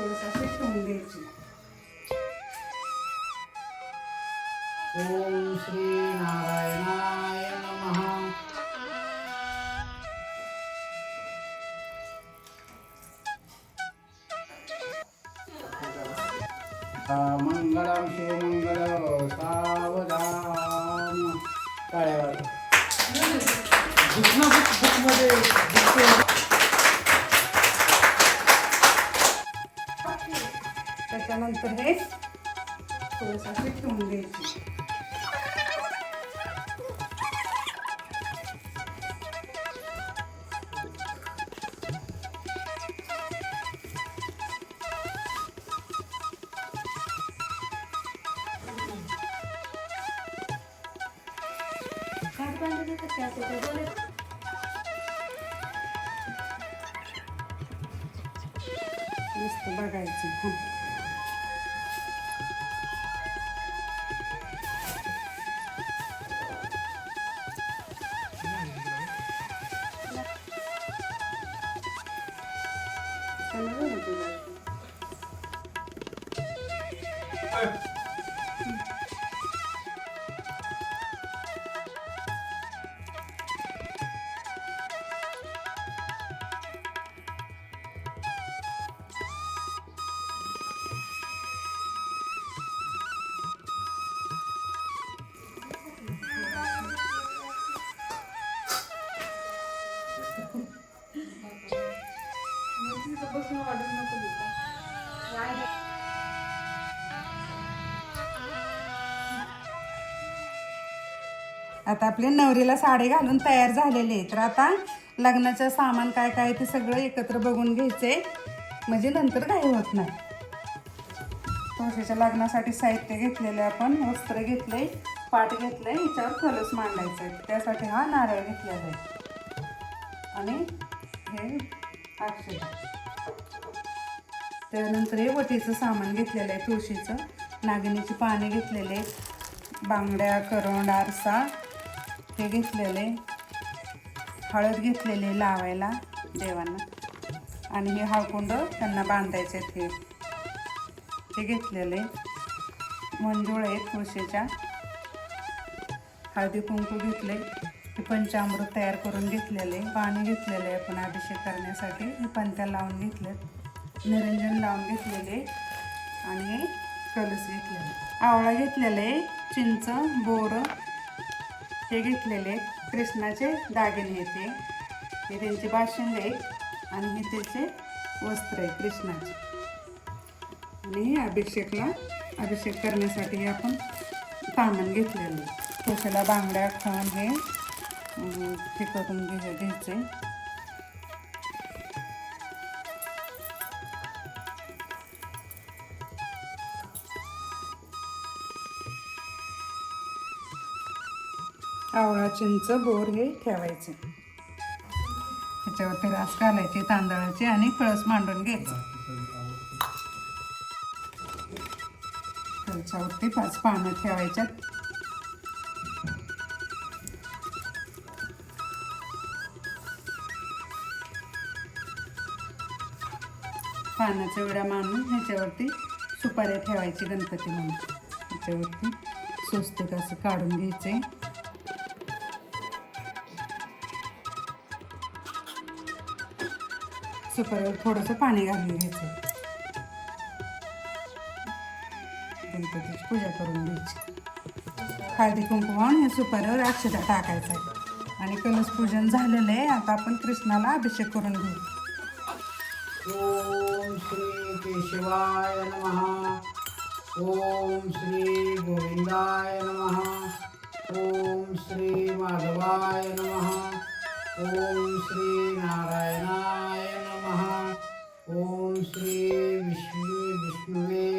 थोडंसं असे ठेवून द्यायची. ओम श्री नारायणाय नमः. मंगळम शिवमंगल सावधान. टाळ्यावर त्याच्यानंतर हे थोडंसं असे ठेवून द्यायची नुसतं बघायचं. आता आपले नवरीला साडी घालून तयार झालेले आहे तर आता लग्नाचं सामान काय काय ते सगळं एकत्र बघून घ्यायचे म्हणजे नंतर काही होत नाही. तुळशीच्या लग्नासाठी साहित्य घेतलेलं आहे आपण वस्त्र घेतले पाट घेतलंय याच्यावर कलस मांडायचं आहे त्यासाठी हा नारळ घेतलेला आहे. आणि हे अक्षर त्यानंतर हे वटीचं सामान घेतलेलं आहे तुळशीचं. नागिनीची पाने घेतलेले आहेत. बांगड्या करंड आरसा. हे घेतलेले हळद घेतलेले लावायला देवांना. आणि हे हळकुंड त्यांना बांधायचे आहेत हे. घेतलेले मंजूळ आहेत तुळशीच्या. हळदी कुंकू घेतले हे पंचामृत तयार करून घेतलेले पाणी घेतलेले आपण अभिषेक करण्यासाठी हे पंत्या लावून घेतले निरंजन लावून घेतलेले आणि कलस घेतलेले. आवळा घेतलेले चिंच बोरं हे घेतलेले कृष्णाचे दागिने आहेत हे हे त्यांचे बाशिंग आहे आणि हे त्याचे वस्त्र आहे कृष्णाचे. आणि हे अभिषेकला अभिषेक करण्यासाठी आपण सामान घेतलेलं आहे. तुळशीला बांगड्या खाऊन हे हे करून घे घ्यायचे आवळा चिंच बोर हे ठेवायचे. त्याच्यावरती रास घालायचे तांदळाचे आणि कळस मांडून घ्यायचं. त्याच्यावरती पाच पानं ठेवायच्यात. पानाच्या विडा मांडून ह्याच्यावरती सुपाऱ्या ठेवायची गणपती म्हणून ह्याच्यावरती स्वस्तिक असं काढून घ्यायचे सुपारीवर थोडंसं पाणी घालून घ्यायचं. गणपतीची पूजा करून घ्यायची. हळदी कुंकुम वाहून या सुपारीवर अक्षता टाकायचा. आहे आणि कलश पूजन झालेलं आहे. आता आपण कृष्णाला अभिषेक करून घेऊ. ओम श्री केशवाय नमः. ओम श्री गोविंदाय नमः. ओम श्री माधवाय नमः. ओम श्री नारायणाय नमः ओम श्री विष्णु विष्णुवे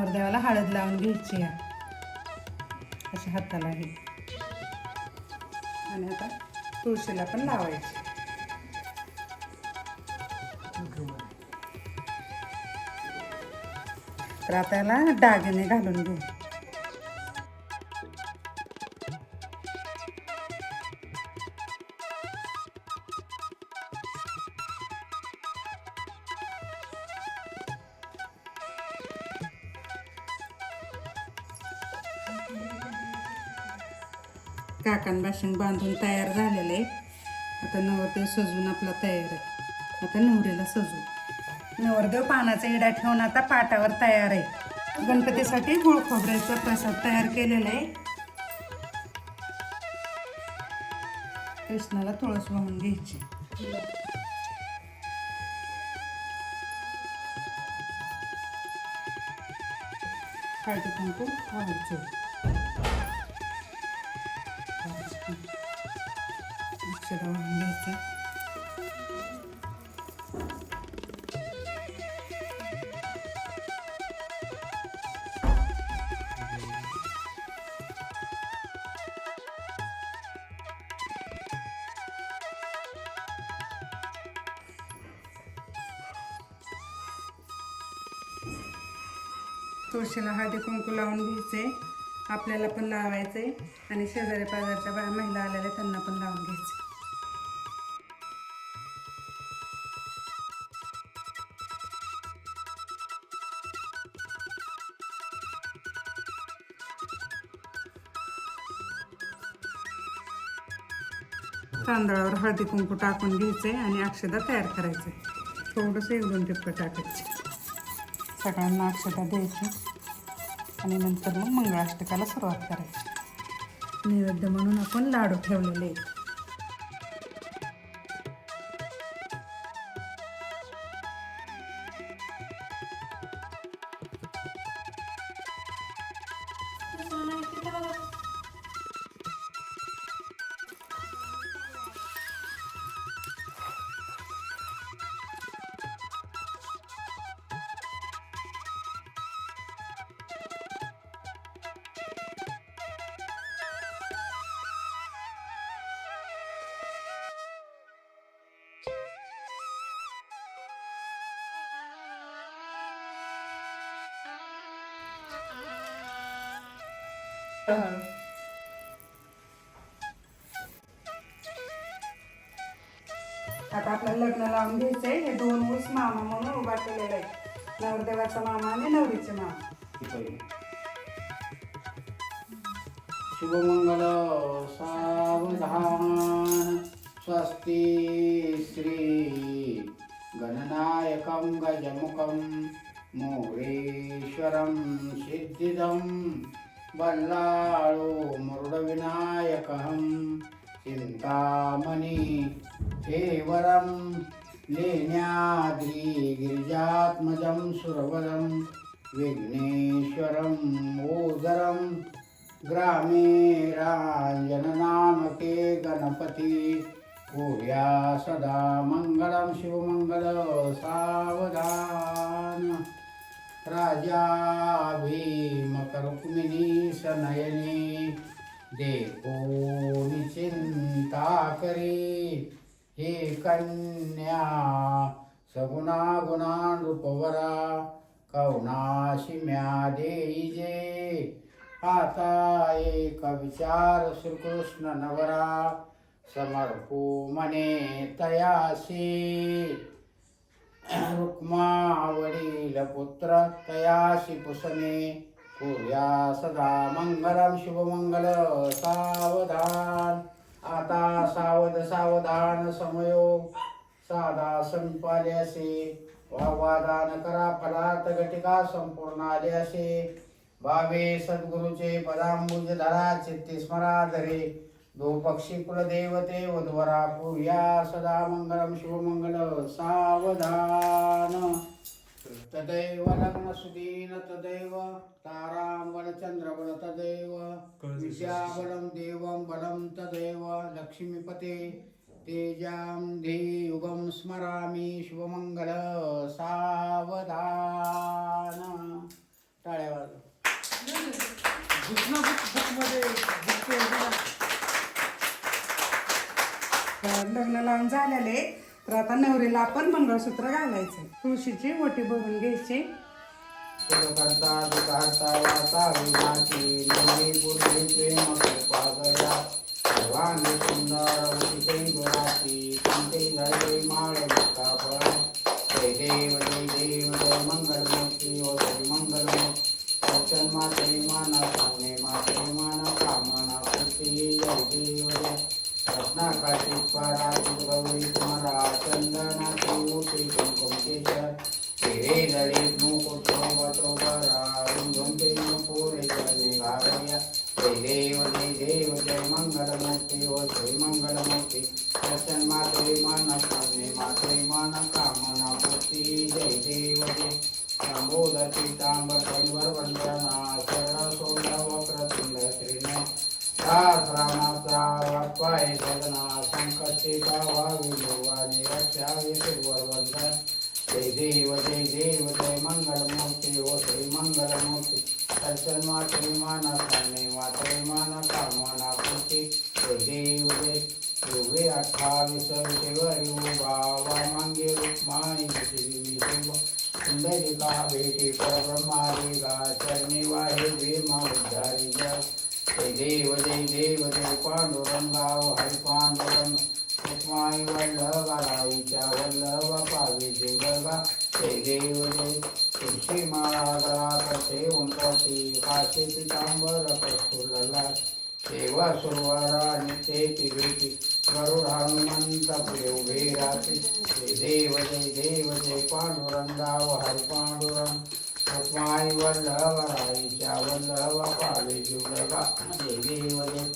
नवरदेवाला हळद लावून घ्यायची आहे अशा हाताला हे. आणि आता तुळशीला पण लावायची. तर आता याला दागिने घालून घेऊ. काकान बाशिंग बांधून तयार झालेलं आहे. आता नवरदेव सजून आपला तयार आहे. आता नवरीला सजू नवरदेव पानाचा इडा ठेवून आता पाटावर तयार आहे. गणपतीसाठी गुळ खोबऱ्याचा प्रसाद तयार केलेला आहे. कृष्णाला तुळस वाहून घ्यायची. हळदी कुंकू वाहायचं अक्षर वाहून तुळशीला हळदी कुंकू लावून घ्यायचे आपल्याला पण लावायचे आणि शेजारी पाजारच्या महिला आलेल्या त्यांना पण लावून घ्यायचे. तांदळावर हळदी कुंकू टाकून घ्यायचे आणि अक्षदा तयार करायचे थोडंसं एक दोन टिपकं टाकायचे. सगळ्यांना अक्षता द्यायची. आणि नंतर मग मंगळाष्टकाला सुरुवात करायची. नैवेद्य म्हणून आपण लाडू ठेवलेले आहेत. आता आपल्याला लग्न लावून घ्यायचंय. हे दोन ऊस मामा म्हणून उभा केलेला आहे. नवरदेवाचा मामा आणि नवरीचे मामा. शुभमंगल सावधान स्वस्ति श्री गणनायकं गजमुखं मोरेश्वरं सिद्धिदं बल्लाळो मरुडविनायकहं चिन्तामणि हेवरं लेण्याद्रि गिरिजात्मजं सुरवरं विघ्नेश्वरं ओदरं ग्रामे राञ्जननामके गणपति भूया सदा मङ्गलं शिवमङ्गल सावधान। राजा भीमकरुक्मिणी सनयनी देखो चिंता करी। हे कन्या सगुणा गुणा रूपवरा कवनाशी म्या देईजे आता एक विचार श्रीकृष्ण नवरा समर्पो मने तयासी। रुक्मा आवडील पुत्र तयाशी पुसणे कुर्या सदा मंगलम शुभमंगल सावधान। आता सावध सावधान समयोग साधा संपाले असे वाग्वादान करा फलार्थ घटिका संपूर्ण आले असे भावे सद्गुरुचे पदांबुज धरा चित्ती स्मरा धरे दो पक्षी कुलदेवते वधवरा पूर्या सदा मंगलम शिवमंगल सावधान। तदैव लग्न सुदीन तदैव तारांबल चंद्रबल तदैव विद्याबलं देवं बलं तदैव लक्ष्मीपते। तेजां धियुगं स्मरामि शुभमंगल सावधान। टाळ्या वाजवा लग्न लावून झालेले तर आता नवरीला आपण मंगळसूत्र घालायचं तुळशीची ओटी भरून घ्यायची. करता रत्नाकाशी पराती गौरी कुमारा चंदनाची मोठी कुंकुम केशर तेरे मुकुट शोभतो बरा घालया जय देव जय देव जय मंगलमूर्ती ओ श्री मंगलमूर्ती दर्शन माते मन कामना पूर्ती जय देव जय पीतांबर वंदना शरण वक्र श्रीने सदना संकष्टिका वावी भवानी रक्षावी सुरवंदन जय देव जय देव जय मंगलमूर्ती श्री मंगलमूर्ती दर्शन माना सामने माना कामना पूर्ती जय देव जय योगे अठ्ठावीस बाबा मांगे रुक्माई शुभ सुंदरिका भेटी चरणी वाहे भीमा उद्धारी जय जय देव जय देव जय पांडुरंगाव हरी पांडुरंग. रुक्माई वल्लभाईच्या वल्लभ पावे जीवगा जय देव जय तुळशी माळा कसे करते काशी पितांबर कस्तुरला सेवा सुरवारा नित्येची भेटी गरुड हनुमंत पुढे उभे राहते. जय देव जय देव जय पांडुरंगाव हरी पांडुरंग. रुक्माई वल्लभराईच्या वल्लभ पावे जीवलगा देवी देव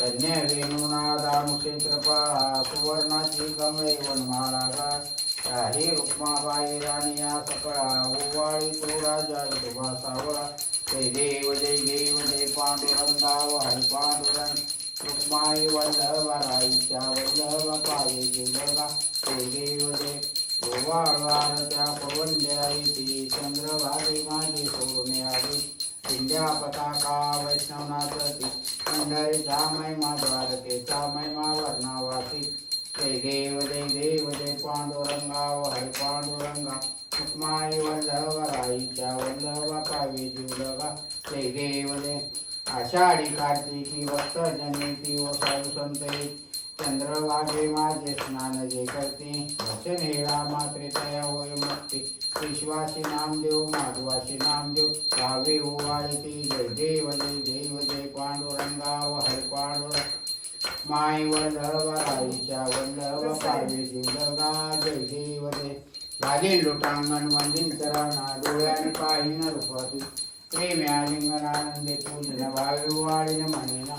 धन्य वेणुनादा वेणुनादानुक्षेत्रपाळा सुवर्णाची कमळे वनमाळा गाय काही रुक्माबाई राणी या सकळा उवाळी तो राजा विधवा सावळा. जय देव जय देव जय पांडुरंगा वाई पांडुरंग. रुक्माई वल्लभराईच्या वल्लभ पावे जीवलगा जय देव जय त्या पवनल्या इति चंद्रभागे माझे सोडणे आले पताका वैष्णवनाथ ती पंढरीचा माद्वारके द्वारकेचा महिमा वर्णावासी. जय देव जय देव जय पांडुरंगा हरी पांडुरंगा. हुकमाई वल्लभराईच्या वल्लभ पावी जीवलगा जय देव जय. आषाढी कार्तिकी भक्त जनिती व साधू संत चंद्रभागे माझे स्नान जे करते वचन हेळा मात्रे तया होय मुक्ती. विश्वासी नामदेव माधवासी नामदेव गावे ओवाळती जय. देव जय देव जय पांडुरंगाव हर पांडुरंग माई वल्लभ राईच्या वल्लभ पावे जीवलगा जय देव जय. लागेल लोटांगण मंदिर तराना डोळ्याने पाहिन रूपाती प्रेम्या लिंगनानंदे पूजन भावे वाळीन म्हणेना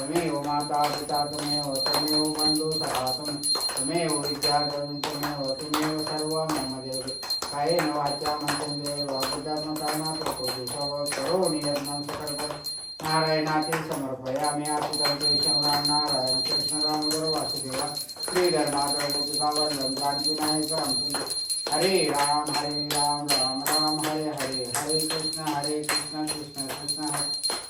तमेव माता पिता तुमेव तमेव बंधू सखा तुम त्वमेव विद्याधरं तुमेव तुमेव सर्व मम देव। कायेन वाचा मंत्रेन्द्रिय देव कामा प्रकृती सव करोमि यत्नं सकल्प नारायणाते समर्पयामि आसुतर्पेशं राम नारायण कृष्ण रामगुरु वासुदेवा। श्रीधर माधव गोपिकावल्लभ क्रांतिनायकं हरे राम हरे राम राम राम हरे हरे। हरे कृष्ण हरे कृष्ण कृष्ण कृष्ण। हरे